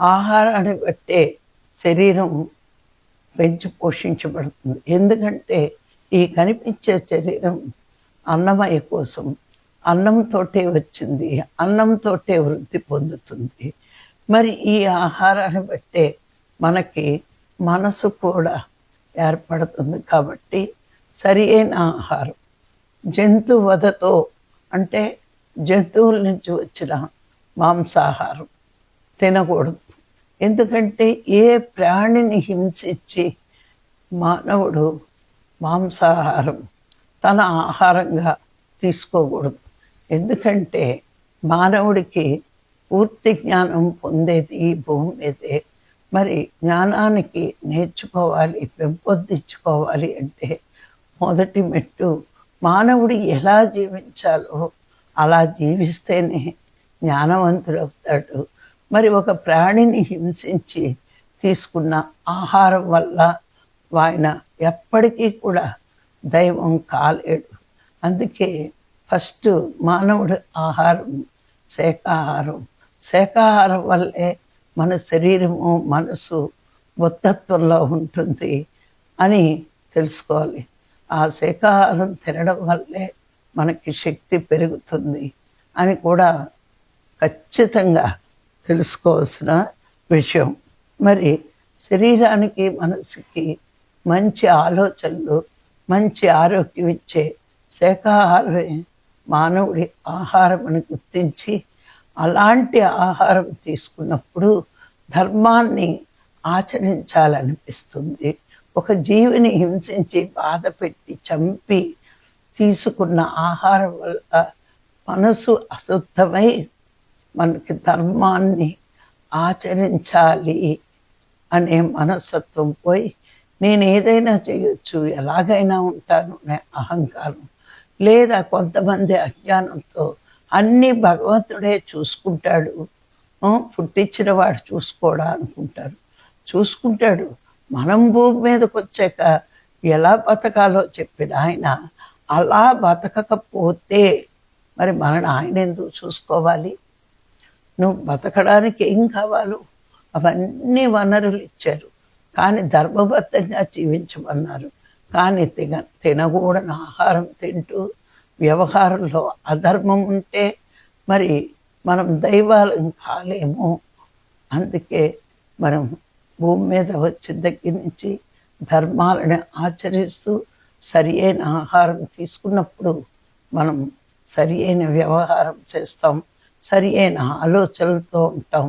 ఆహారాన్ని బట్టే శరీరం పెంచి పోషించబడుతుంది. ఎందుకంటే ఈ కనిపించే శరీరం అన్నమయ కోసం అన్నంతోటే వచ్చింది అన్నంతోటే వృద్ధి పొందుతుంది. మరి ఈ ఆహారాన్ని బట్టే మనకి మనసు కూడా ఏర్పడుతుంది కాబట్టి సరి అయిన ఆహారం. జంతు వధతో అంటే జంతువుల నుంచి వచ్చిన మాంసాహారం తినకూడదు. ఎందుకంటే ఏ ప్రాణిని హింసించి మానవుడు మాంసాహారం తన ఆహారంగా తీసుకోకూడదు. ఎందుకంటే మానవుడికి పూర్తి జ్ఞానం పొందేది ఈ భూమి మీదే. మరి జ్ఞానానికి నేర్చుకోవాలి పెంపొందించుకోవాలి అంటే మొదటి మెట్టు మానవుడు ఎలా జీవించాలో అలా జీవిస్తేనే జ్ఞానవంతుడవుతాడు. మరి ఒక ప్రాణిని హింసించి తీసుకున్న ఆహారం వల్ల ఆయన ఎప్పటికీ కూడా దైవం కాలేడు. అందుకే ఫస్ట్ మానవుడు ఆహారం శాఖాహారం. శాఖాహారం వల్లే మన శరీరము మనసు బుద్ధత్వంలో ఉంటుంది అని తెలుసుకోవాలి. ఆ శాఖాహారం తినడం వల్లే మనకి శక్తి పెరుగుతుంది అని కూడా ఖచ్చితంగా తెలుసుకోవాల్సిన విషయం. మరి శరీరానికి మనసుకి మంచి ఆలోచనలు మంచి ఆరోగ్యం ఇచ్చే శాఖాహారమే మానవుడి ఆహారం అని గుర్తించి అలాంటి ఆహారం తీసుకున్నప్పుడు ధర్మాన్ని ఆచరించాలనిపిస్తుంది. ఒక జీవిని హింసించి బాధ పెట్టి చంపి తీసుకున్న ఆహారం వల్ల మనసు అశుద్ధమై మనకి ధర్మాన్ని ఆచరించాలి అనే మనస్తత్వం పోయి నేను ఏదైనా చేయొచ్చు ఎలాగైనా ఉంటాను అనే అహంకారం. లేదా కొంతమంది అజ్ఞానంతో అన్నీ భగవంతుడే చూసుకుంటాడు. పుట్టించిన వాడు చూసుకోడా అనుకుంటారు. చూసుకుంటాడు. మనం భూమి మీదకి వచ్చాక ఎలా బతకాలో చెప్పిన ఆయన అలా బతకకపోతే మరి మనని ఆయన ఎందుకు చూసుకోవాలి? నువ్వు బతకడానికి ఏం కావాలో అవన్నీ వనరులు ఇచ్చారు కానీ ధర్మబద్ధంగా జీవించమన్నారు. కానీ తిన తినకూడని ఆహారం తింటూ వ్యవహారంలో అధర్మం ఉంటే మరి మనం దైవాలం కాలేము. అందుకే మనం భూమి మీద వచ్చిన దగ్గర నుంచి ధర్మాలను ఆచరిస్తూ సరి అయిన ఆహారం తీసుకున్నప్పుడు మనం సరి అయిన వ్యవహారం చేస్తాం. సరి అయిన ఆలోచనలతో ఉంటాం